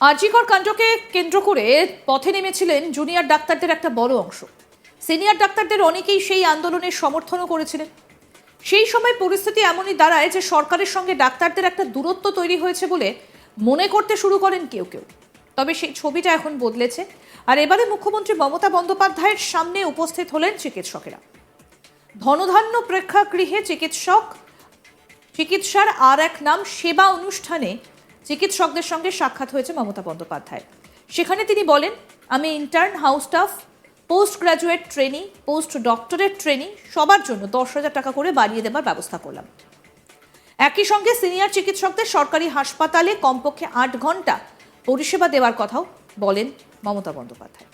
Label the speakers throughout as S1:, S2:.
S1: আরজিকর কাণ্ডকে কেন্দ্র করে পথে নেমেছিলেন জুনিয়র ডাক্তারদের একটা বড় অংশ। সিনিয়র ডাক্তারদের অনেকেই সেই আন্দোলনের সমর্থনও করেছিলেন। সেই সময় পরিস্থিতি এমনই দাঁড়ায় যে সরকারের সঙ্গে ডাক্তারদের একটা দূরত্ব তৈরি হয়েছে বলে মনে করতে শুরু করেন কেউ কেউ। তবে সেই ছবিটা এখন বদলেছে। আর এবারে মুখ্যমন্ত্রী মমতা বন্দ্যোপাধ্যায়ের সামনে উপস্থিত হলেন চিকিৎসকেরা। ধনধান্য প্রেক্ষাগৃহে চিকিৎসক, চিকিৎসার আর এক নাম সেবা অনুষ্ঠানে চিকিৎসকদের সঙ্গে সাক্ষাৎ হয়েছে মমতা বন্দ্যোপাধ্যায়। সেখানে তিনি বলেন, আমি intern house staff post graduate trainee post doctorate trainee সবার জন্য দশ হাজার টাকা করে বাড়িয়ে দেবার ব্যবস্থা করলাম। একই সঙ্গে সিনিয়র চিকিৎসকদের সরকারি হাসপাতালে কমপক্ষে আট ঘণ্টা পরিষেবা দেওয়ার কথাও বলেন মমতা বন্দ্যোপাধ্যায়।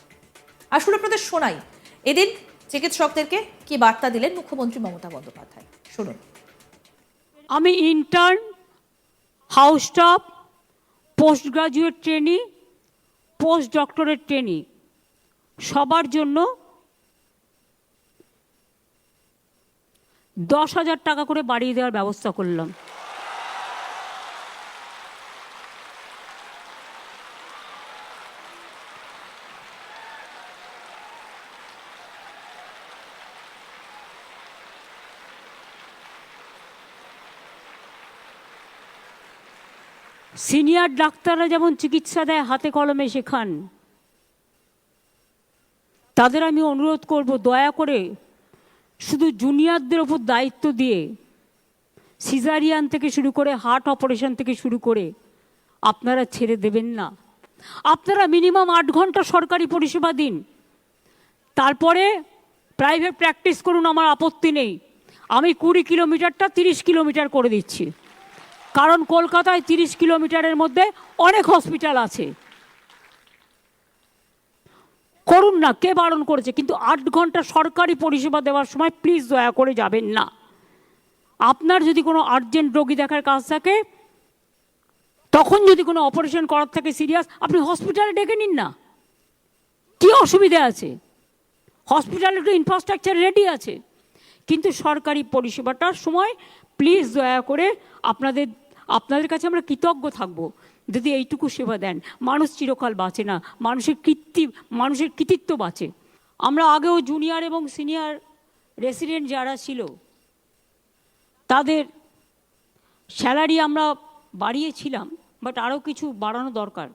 S1: আসলে আপনাদের শোনাই, এদিন চিকিৎসকদেরকে কি বার্তা দিলেন মুখ্যমন্ত্রী মমতা বন্দ্যোপাধ্যায়? শুনুন।
S2: আমি intern house staff post graduate trainee post doctorate trainee সবার জন্য দশ হাজার টাকা করে বাড়িয়ে দেওয়ার ব্যবস্থা করলাম। সিনিয়র ডাক্তাররা যেমন চিকিৎসা দেয়, হাতে কলমে শেখান। তাদের আমি অনুরোধ করব, দয়া করে শুধু জুনিয়রদের ওপর দায়িত্ব দিয়ে সিজারিয়ান থেকে শুরু করে হার্ট অপারেশন থেকে শুরু করে আপনারা ছেড়ে দেবেন না। আপনারা মিনিমাম আট ঘণ্টা সরকারি পরিষেবা দিন। তারপরে প্রাইভেট প্র্যাকটিস করুন, আমার আপত্তি নেই। আমি কুড়ি কিলোমিটারটা তিরিশ কিলোমিটার করে দিচ্ছি। কারণ কলকাতায় তিরিশ কিলোমিটারের মধ্যে অনেক হসপিটাল আছে। করুন না, কে বারণ করেছে? কিন্তু আট ঘণ্টা সরকারি পরিষেবা দেওয়ার সময় প্লিজ দয়া করে যাবেন না। আপনার যদি কোনো আর্জেন্ট রোগী দেখার কাজ থাকে, তখন যদি কোনো অপারেশন করার থাকে সিরিয়াস আপনি হসপিটালে ডেকে নিন না। কী অসুবিধা আছে? হসপিটালে একটু ইনফ্রাস্ট্রাকচার রেডি আছে। কিন্তু সরকারি পরিষেবাটার সময় প্লিজ দয়া করে আপনাদের আপনাদের কাছে আমরা কৃতজ্ঞ থাকব। যদি এইটুকু সেবা দেন, মানুষ চিরকাল বাঁচে না, মানুষের কৃত্তি মানুষের কৃতিত্ব বাঁচে। আমরা আগেও জুনিয়র এবং সিনিয়র রেসিডেন্ট যারা ছিল, তাদের স্যালারি আমরা বাড়িয়েছিলাম বাট আরও কিছু বাড়ানো দরকার।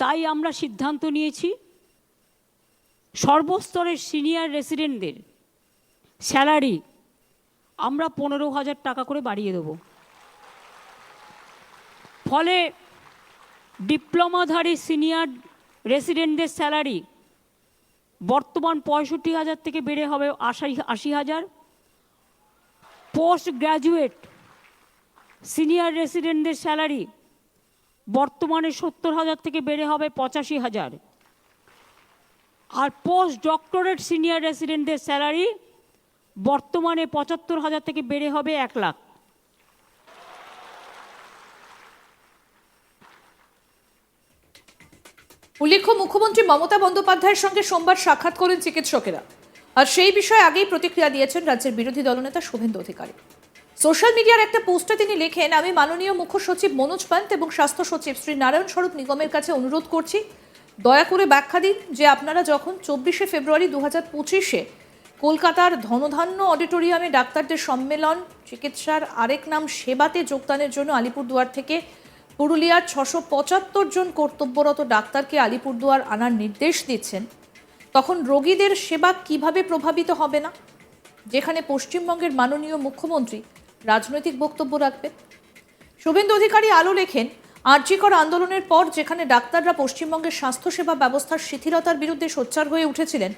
S2: তাই আমরা সিদ্ধান্ত নিয়েছি, সর্বস্তরের সিনিয়র রেসিডেন্টদের স্যালারি আমরা পনেরো হাজার টাকা করে বাড়িয়ে দেব। ফলে ডিপ্লোমাধারী সিনিয়র রেসিডেন্টদের স্যালারি বর্তমান পঁয়ষট্টি হাজার থেকে বেড়ে হবে আশি আশি হাজার। পোস্ট গ্র্যাজুয়েট সিনিয়র রেসিডেন্টদের স্যালারি বর্তমানে সত্তর হাজার থেকে বেড়ে হবে পঁচাশি হাজার। আর পোস্ট ডক্টরেট সিনিয়র রেসিডেন্টদের স্যালারি বর্তমানে পঁচাত্তর হাজার থেকে বেড়ে হবে এক লাখ।
S1: উল্লেখ্য, মুখ্যমন্ত্রী মমতা বন্দ্যোপাধ্যায়ের সঙ্গে সোমবার সাক্ষাৎ করেন চিকিৎসকেরা। আর সেই বিষয়ে আগেই প্রতিক্রিয়া দিয়েছেন রাজ্যের বিরোধী দলনেতা শুভেন্দু অধিকারী। সোশ্যাল মিডিয়ার একটা পোস্টে তিনি লেখেন, আমি মাননীয় মুখ্য সচিব মনোজ পান্ত এবং স্বাস্থ্য সচিব শ্রী নারায়ণ স্বরূপ নিগমের কাছে অনুরোধ করছি, দয়া করে ব্যাখ্যা দিন যে আপনারা যখন চব্বিশে ফেব্রুয়ারি দু হাজার পঁচিশে কলকাতার ধনধান্য অডিটোরিয়ামে ডাক্তারদের সম্মেলন, চিকিৎসার আরেক নাম সেবাতে যোগদানের জন্য আলিপুরদুয়ার থেকে পুরুলিয়ার ছশো পঁচাত্তর জন কর্তব্যরত ডাক্তারকে আলিপুরদুয়ার আনার নির্দেশ দিচ্ছেন। তখন রোগীদের সেবা কীভাবে প্রভাবিত হবে না? যেখানে পশ্চিমবঙ্গের মাননীয় মুখ্যমন্ত্রী রাজনৈতিক বক্তব্য রাখবেন। শুভেন্দু অধিকারী আলো লেখেন, আর্যিকর আন্দোলনের পর যেখানে ডাক্তাররা পশ্চিমবঙ্গের স্বাস্থ্যসেবা ব্যবস্থার শিথিলতার বিরুদ্ধে সোচ্চার হয়ে উঠেছিলেন,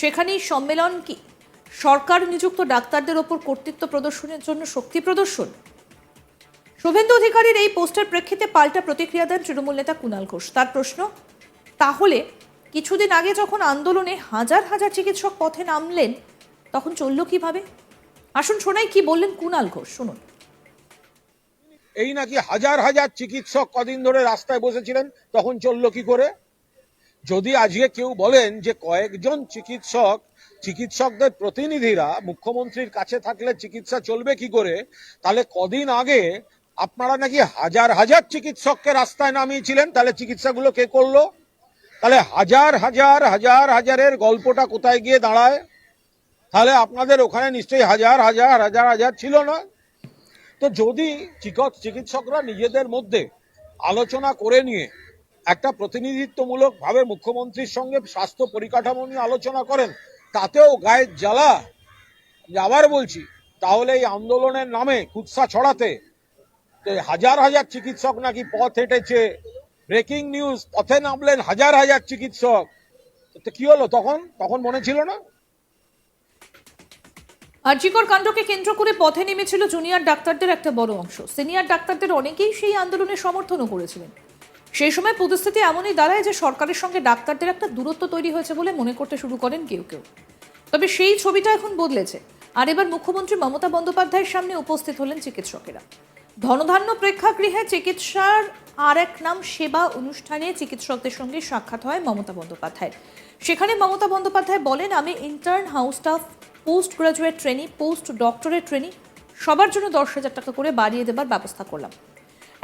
S1: সেখানেই সম্মেলন কি? সরকার নিযুক্ত ডাক্তারদের ওপর কর্তৃত্ব প্রদর্শনের জন্য শক্তি প্রদর্শন? শুভেন্দু অধিকারীর এই পোস্টের প্রেক্ষিতে পাল্টা প্রতিক্রিয়া দেন তৃণমূল নেতা কুণাল ঘোষ। তার প্রশ্ন, তাহলে কিছুদিন আগে যখন আন্দোলনে হাজার হাজার চিকিৎসক পথে নামলেন, তখন চলল কীভাবে? আসুন শোনাই কি বললেন কুণাল ঘোষ, শুনুন।
S3: এই নাকি হাজার হাজার চিকিৎসক কদিন ধরে রাস্তায় বসেছিলেন, তখন চলল কি করে? যদি আজকে কেউ বলেন যে কয়েকজন চিকিৎসক, চিকিৎসকদের প্রতিনিধিরা মুখ্যমন্ত্রীর কাছে থাকলে চিকিৎসা চলবে কি করে, তাহলে কদিন আগে আপনারা নাকি হাজার হাজার চিকিৎসককে রাস্তায় নামিয়েছিলেন? তাহলে চিকিৎসাগুলো কে করল? তাহলে হাজার হাজার হাজার হাজারের গল্পটা কোথায় গিয়ে দাঁড়ায়? তাহলে আপনাদের ওখানে নিশ্চয়ই হাজার হাজার হাজার হাজার ছিল না? তো যদি চিকিৎ- চিকিৎসকরা নিজেদের মধ্যে আলোচনা করে নিয়ে একটা প্রতিনিধিত্বমূলক ভাবে মুখ্যমন্ত্রীর সঙ্গে স্বাস্থ্য পরিকাঠামো নিয়ে আলোচনা করেন, তাতেও গায়ের জ্বালা আবার বলছি, তাহলে এই আন্দোলনের নামে কুৎসা ছড়াতে হাজার হাজার চিকিৎসক নাকি পথ হেঁটেছে। ব্রেকিং নিউজ, পথে নামলেন হাজার হাজার চিকিৎসক। কি হলো তখন? তখন মনে ছিল না?
S1: আরজিকর কাণ্ডকে কেন্দ্র করে পথে নেমেছিল জুনিয়র ডাক্তারদের একটা বড় অংশ। সিনিয়র ডাক্তারদের অনেকেই সেই আন্দোলনে সমর্থনও করেছিলেন। সেই সময় পরিস্থিতি এমনই দাঁড়ায় যে সরকারের সঙ্গে ডাক্তারদের একটা দূরত্ব তৈরি হয়েছে বলে মনে করতে শুরু করেন কেউ কেউ। তবে সেই ছবিটা এখন বদলেছে। আর এবার মুখ্যমন্ত্রী মমতা বন্দ্যোপাধ্যায়ের সামনে উপস্থিত হলেন চিকিৎসকেরা। ধনধান্য প্রেক্ষাগৃহে চিকিৎসার আর এক নাম সেবা অনুষ্ঠানে চিকিৎসকদের সঙ্গে সাক্ষাৎ হয় মমতা বন্দ্যোপাধ্যায়ের সেখানে মমতা বন্দ্যোপাধ্যায় বলেন, আমি intern house staff post graduate trainee post doctorate trainee সবার জন্য দশ হাজার টাকা করে বাড়িয়ে দেবার ব্যবস্থা করলাম।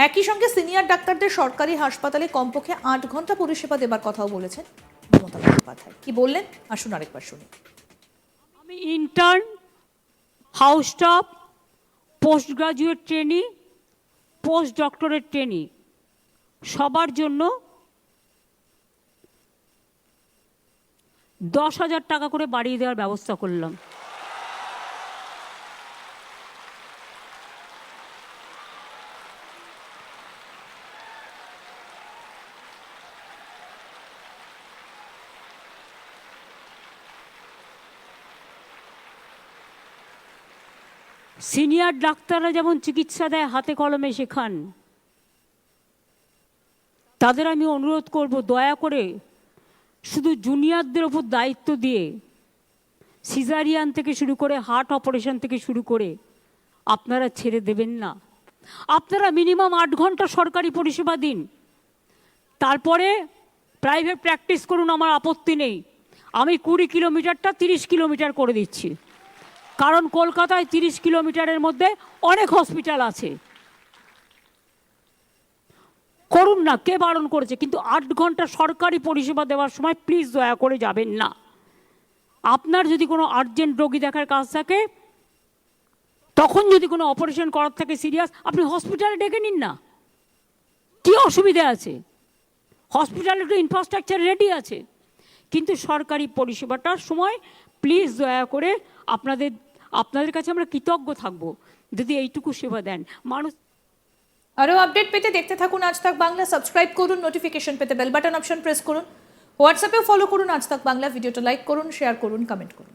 S1: একই সঙ্গে সিনিয়র ডাক্তারদের সরকারি হাসপাতালে কমপক্ষে আট ঘণ্টা পরিষেবা দেবার কথাও বলেছেন মমতা বন্দ্যোপাধ্যায়। কি বললেন? আসুন আরেকবার শুনি।
S2: আমি intern house staff post graduate trainee post doctorate training সবার জন্য দশ হাজার টাকা করে বাড়িয়ে দেওয়ার ব্যবস্থা করলাম। সিনিয়র ডাক্তাররা যেমন চিকিৎসা দেয়, হাতে কলমে শেখান। তাদের আমি অনুরোধ করব, দয়া করে শুধু জুনিয়রদের ওপর দায়িত্ব দিয়ে সিজারিয়ান থেকে শুরু করে হার্ট অপারেশন থেকে শুরু করে আপনারা ছেড়ে দেবেন না। আপনারা মিনিমাম আট ঘণ্টা সরকারি পরিষেবা দিন। তারপরে প্রাইভেট প্র্যাকটিস করুন, আমার আপত্তি নেই। আমি কুড়ি কিলোমিটারটা তিরিশ কিলোমিটার করে দিচ্ছি। কারণ কলকাতায় তিরিশ কিলোমিটারের মধ্যে অনেক হসপিটাল আছে। করুন না, কে বারণ করেছে? কিন্তু আট ঘণ্টা সরকারি পরিষেবা দেওয়ার সময় প্লিজ দয়া করে যাবেন না। আপনার যদি কোনো আর্জেন্ট রোগী দেখার কাজ থাকে, তখন যদি কোনো অপারেশন করার থাকে সিরিয়াস আপনি হসপিটালে ডেকে নিন না। কী অসুবিধা আছে? হসপিটালে তো ইনফ্রাস্ট্রাকচার রেডি আছে। কিন্তু সরকারি পরিষেবাটার সময় প্লিজ দয়া করে আপনাদের আপনাদের কাছে আমরা কৃতজ্ঞ থাকব। যদি এইটুকু সেবা দেন। মানুষ
S1: আরও আপডেট পেতে দেখতে থাকুন আজ তাক বাংলা। সাবস্ক্রাইব করুন নোটিফিকেশন পেতে বেল বাটন অপশন প্রেস করুন। হোয়াটসঅ্যাপেও ফলো করুন আজ তাক বাংলা। ভিডিওটা লাইক করুন শেয়ার করুন কমেন্ট করুন।